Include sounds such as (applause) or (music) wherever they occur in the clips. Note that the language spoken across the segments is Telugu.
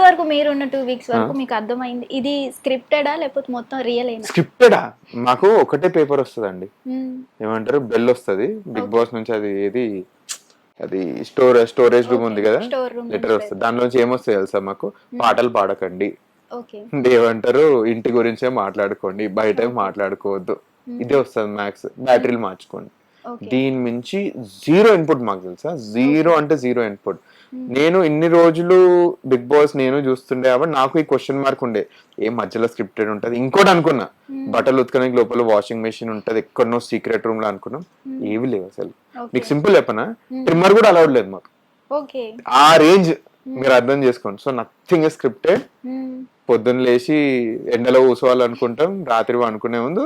ఇప్పుడు వరకు మీరున్న టూ వీక్స్ వరకు మీకు అర్థమైంది. ఇది స్క్రిప్టెడా లేకపోతే మొత్తం రియల్ అయినా స్క్రిప్టెడా మాకు ఒకటే పేపర్ వస్తుందండి. ఏమంటారు? బెల్ వస్తది. బిగ్ బాస్ నుంచి అది ఏది? అది స్టోర్ స్టోరేజ్ రూమ్ ఉంది కదా? లెటర్ వస్తుంది. దానిలోంచి ఏమొస్తాయి తెలుసా మాకు? పాటలు పాడకండి. ఏమంటారు? ఇంటి గురించే మాట్లాడుకోండి. బయట మాట్లాడుకోవద్దు. ఇదే వస్తుంది మ్యాక్స్ బ్యాటరీలు మార్చుకోండి. దీని మించి జీరో ఇన్పుట్ మాకు తెలుసా? జీరో అంటే జీరో ఇన్పుట్ నేను ఇన్ని రోజులు బిగ్ బాస్ నేను చూస్తుండే కాబట్టి నాకు ఈ క్వశ్చన్ మార్క్ ఉండే. ఏ మధ్యలో స్క్రిప్టెడ్ ఉంటది? ఇంకోటి అనుకున్నా. బట్టలు ఉతకడానికి లోపల వాషింగ్ మెషిన్ ఉంటది. ఎక్కడనో సీక్రెట్ రూమ్లో అనుకున్నాం. ఏవి లేవు అసలు. మీకు సింపుల్ చెప్పనా? ట్రిమ్మర్ కూడా అలౌడ్ లేదు మాకు. ఓకే ఆ రేంజ్ మీరు అర్థం చేసుకోండి. సో నథింగ్ స్క్రిప్టెడ్ పొద్దున్న లేచి ఎండలో కూసోవాలనుకుంటాం రాత్రి అనుకునే ముందు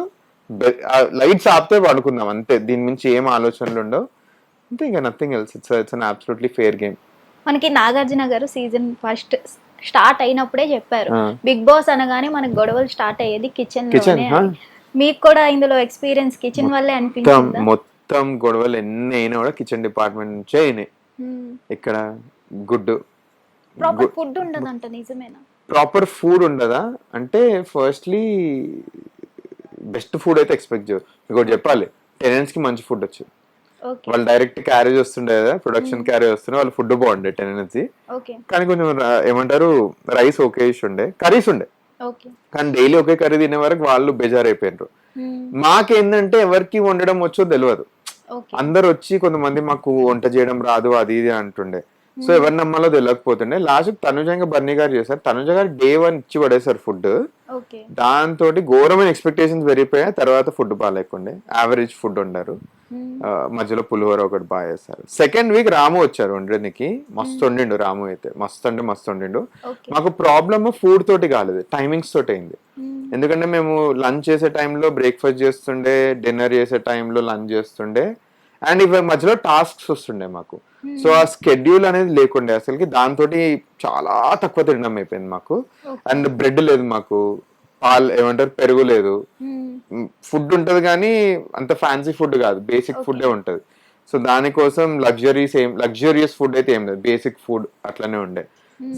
లైట్స్ ఆపితే పడుకుందాం అంతే. దీని మించి ఏం ఆలోచనలు ఉండవు. అంతే ఇంకా nothing else it's it's an absolutely fair game మనకి నాగార్జున గారు సీజన్ ఫస్ట్ స్టార్ట్ అయినప్పుడే చెప్పారు. బిగ్ బాస్ అనగానే మనకి గొడవలు స్టార్ట్ అయ్యేది కిచెన్లోనే. మీకు కూడా ఇందులో ఎక్స్పీరియన్స్ కిచెన్ వల్లే అనిపించిందా? మొత్తం గొడవలు ఎన్ని అయినా కూడా కిచెన్ డిపార్ట్మెంట్ నుంచే అయినాయి. ఇక్కడ గుడ్డు. ప్రాపర్ ఫుడ్ ఉండదంట నిజమేనా? ప్రాపర్ ఫుడ్ ఉండదా? అంటే ఫస్ట్లీ బెస్ట్ ఫుడ్ అయితే ఎక్స్పెక్ట్ చేయరు. ఇంకోటి చెప్పాలి టెనెంట్స్కి మంచి ఫుడ్ వచ్చింది వాళ్ళు డైరెక్ట్ క్యారేజ్ వస్తుండే కదా ప్రొడక్షన్ క్యారేజ్ వస్తుండే వాళ్ళు ఫుడ్ బాగుండే టెనెన్స్ ఓకే. కానీ కొంచెం ఏమంటారు రైస్ ఒకే ఉండే కర్రీస్ ఉండే. ఓకే. కానీ డైలీ ఒకే కర్రీ తినే వరకు వాళ్ళు బెజార్ అయిపోయినారు మాకేందంటే ఎవరికి వండడం వచ్చో తెలియదు ఓకే. అందరు వచ్చి కొంతమంది మాకు వంట చేయడం రాదు అది ఇది అంటుండే. సో ఎవరి నమ్మాలో తెలియకపోతుండే లాస్ట్ తనుజంగా బర్నీ గారు చేశారు. తనుజ గారు డే వన్ ఇచ్చి పడేశారు ఫుడ్ ఓకే. దాంతో ఘోరమైన ఎక్స్పెక్టేషన్స్ పెరిగిపోయాయి. తర్వాత ఫుడ్ బాగాలేకుండే. యావరేజ్ ఫుడ్ వండారు. ఆ, మధ్యలో పులిహోర ఒకటి బాగా చేస్తారు. సెకండ్ వీక్ రాము వచ్చారు వండడానికి మస్తు వండిండు రాము అయితే. మస్తు అంటే మస్తు వండిండు. మాకు ప్రాబ్లమ్ ఫుడ్ తోటి కాలేదు టైమింగ్స్ తోటి అయింది. ఎందుకంటే మేము లంచ్ చేసే టైంలో బ్రేక్ఫాస్ట్ చేస్తుండే డిన్నర్ చేసే టైంలో లంచ్ చేస్తుండే అండ్ ఇవి మధ్యలో టాస్క్స్ వస్తుండే మాకు. సో ఆ స్కెడ్యూల్ అనేది లేకుండే అసలుకి దాంతో చాలా తక్కువ తినడం అయిపోయింది మాకు. అండ్ బ్రెడ్ లేదు మాకు. పాలు ఏమంటారు పెరుగు లేదు. ఫుడ్ ఉంటది కానీ అంత ఫ్యాన్సీ ఫుడ్ కాదు. బేసిక్ ఫుడ్ ఉంటది. సో దానికోసం లగ్జరీస్ ఏం లగ్జరియస్ ఫుడ్ అయితే ఏం లేదు. బేసిక్ ఫుడ్ అట్లనే ఉండే.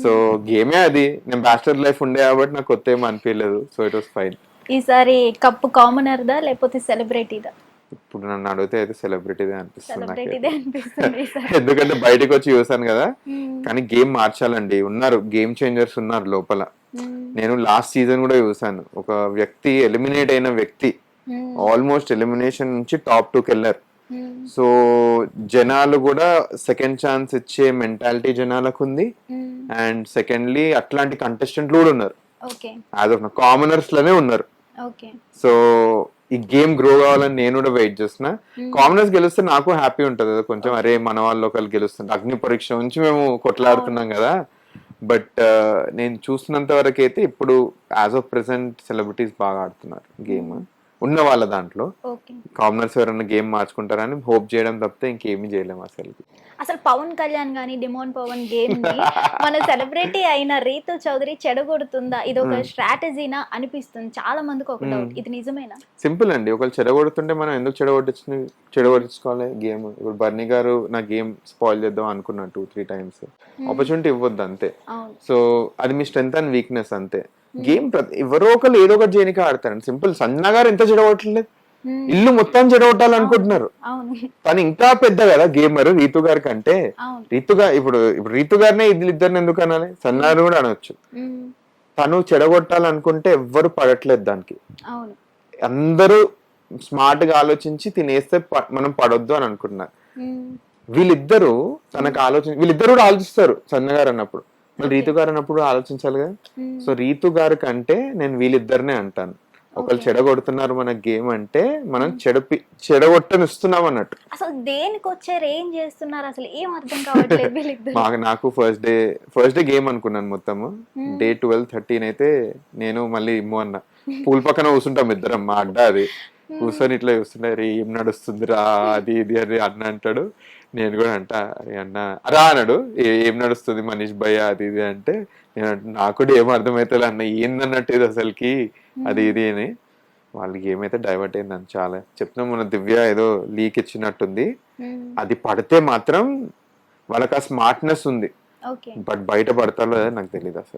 సో గేమే అది. నేను బ్యాచిలర్ లైఫ్ ఉండే కాబట్టి నాకు కొత్త ఏం అనిపించలేదు సో ఇట్ వాస్ ఫైన్ ఈసారి కప్పు కామనర్ దా లేకపోతే సెలబ్రిటీదా ఇప్పుడు నన్ను అడిగితే అయితే సెలబ్రిటీదే అనిపిస్తుంది (laughs) ఎందుకంటే బయటకు వచ్చి చూసాను కదా. మ్మ్. కానీ గేమ్ మార్చాలండి. ఉన్నారు. గేమ్ చేంజర్స్ ఉన్నారు లోపల. నేను లాస్ట్ సీజన్ కూడా చూసాను ఒక వ్యక్తి ఎలిమినేట్ అయిన వ్యక్తి. ఆల్మోస్ట్ ఎలిమినేషన్ నుంచి టాప్ టూకి వెళ్ళారు. మ్మ్. సో జనాలు కూడా సెకండ్ ఛాన్స్ ఇచ్చే మెంటాలిటీ జనాలకు ఉంది. అండ్ సెకండ్లీ అట్లాంటి కంటెస్టెంట్లు కూడా ఉన్నారు. యాజ్ ఆఫ్ కామనర్స్లోనే ఉన్నారు. సో ఈ గేమ్ గ్రో కావాలని నేను కూడా వెయిట్ చేస్తున్నా. కామనర్స్ గెలిస్తే నాకు హ్యాపీ ఉంటది. కొంచెం అరే మన వాళ్ళు ఒకళ్ళు గెలుస్తుంది అగ్ని పరీక్ష నుంచి మేము కొట్లాడుతున్నాం కదా. బట్ నేను చూస్తున్నంత వరకు అయితే ఇప్పుడు యాజ్ ఆఫ్ ప్రెసెంట్ సెలబ్రిటీస్ బాగా ఆడుతున్నారు గేమ్. ఉన్న వాళ్ళ దాంట్లో. కామనర్స్ ఎవరైనా గేమ్ మార్చుకుంటారని హోప్ చేయడం తప్పితే ఇంకేమీ చేయలేము అసలు అసలు పవన్ కళ్యాణ్ గానీ డిమోన్ పవన్ గేమ్ మన సెలబ్రిటీ అయిన రీతు చౌదరి చెడగొడుతుందా? ఇది ఒక స్ట్రాటజీనా అనిపిస్తుంది. చాలా మందికి ఒక డౌట్ ఇది నిజమేనా? సింపుల్ అండి. ఒకళ్ళు చెడగొడుతుంటే మనం ఎందుకు చెడగొట్టించు చెడగొట్టించుకోవాలి గేమ్? ఇప్పుడు బర్నీ గారు నా గేమ్ స్పాయిల్ చేద్దాం అనుకున్నాను టూ త్రీ టైమ్స్. ఆపర్చునిటీ ఇవ్వద్దు అంతే. సో అది మీ స్ట్రెంత్ అండ్ వీక్నెస్ అంతే. గేమ్ ఎవరో ఒకరు ఏదో ఒకటి చేయనికి ఆడతారండి. సింపుల్ సంజనా గారు ఎంత చెడగొట్టలేదు. ఇల్లు మొత్తం చెడగొట్టాలనుకుంటున్నారు తను ఇంకా పెద్ద కదా గేమర్ రీతు గారి కంటే. రీతు గారు ఇప్పుడు ఇప్పుడు రీతు గారినే ఇద్దరు ఇద్దరిని ఎందుకు అనాలి? సన్నాను కూడా అనొచ్చు. తను చెడగొట్టాలనుకుంటే ఎవ్వరు పడట్లేదు దానికి. అందరూ స్మార్ట్గా ఆలోచించి తినేస్తే మనం పడొద్దు అని అనుకుంటున్నారు. వీళ్ళిద్దరూ తనకు ఆలోచన వీళ్ళిద్దరు కూడా ఆలోచిస్తారు సన్న గారు అన్నప్పుడు. రీతు గారు అన్నప్పుడు ఆలోచించాలి కదా మ్మ్. సో రీతు గారి కంటే నేను వీళ్ళిద్దరినే అంటాను. ఒకళ్ళు చెడగొడుతున్నారు మన గేమ్ అంటే మనం చెడపి చెడగొట్టనిస్తున్నాం అన్నట్టు. అసలు దేనికి వచ్చారు ఏం చేస్తున్నారు? అసలు ఏం అర్థం కావట్లేదు మాకు నాకు first day first day game అనుకున్నాను మొత్తము. డే ట్వెల్వ్ థర్టీన్ అయితే నేను మళ్ళీ ఇమ్ము అన్న. (laughs) పూల్ పక్కన కూర్చుంటాం ఇద్దరం మా అడ్డ అది. కూర్చొని ఇట్లా చూస్తుంటే అరే ఏం నడుస్తుందిరా? అది ఇది అని అన్న అంటాడు. నేను కూడా అంట అరే అన్న అరా అన్నాడు. "ఏ- నడుస్తుంది మనీష్ భయ్య? అది ఇది అంటే నేను అంట, నాకు కూడా ఏం అర్థమైతే అన్న ఏందన్నట్టు ఇది అసలుకి? అది ఇది అని. వాళ్ళకి ఏమైతే డైవర్ట్ అయిందని చాలా చెప్తున్నాం. మన దివ్య ఏదో లీక్ ఇచ్చినట్టుంది. అది పడితే మాత్రం వాళ్ళకి ఆ స్మార్ట్నెస్ ఉంది. బట్ బయట పడతారో నాకు తెలియదు అసలు.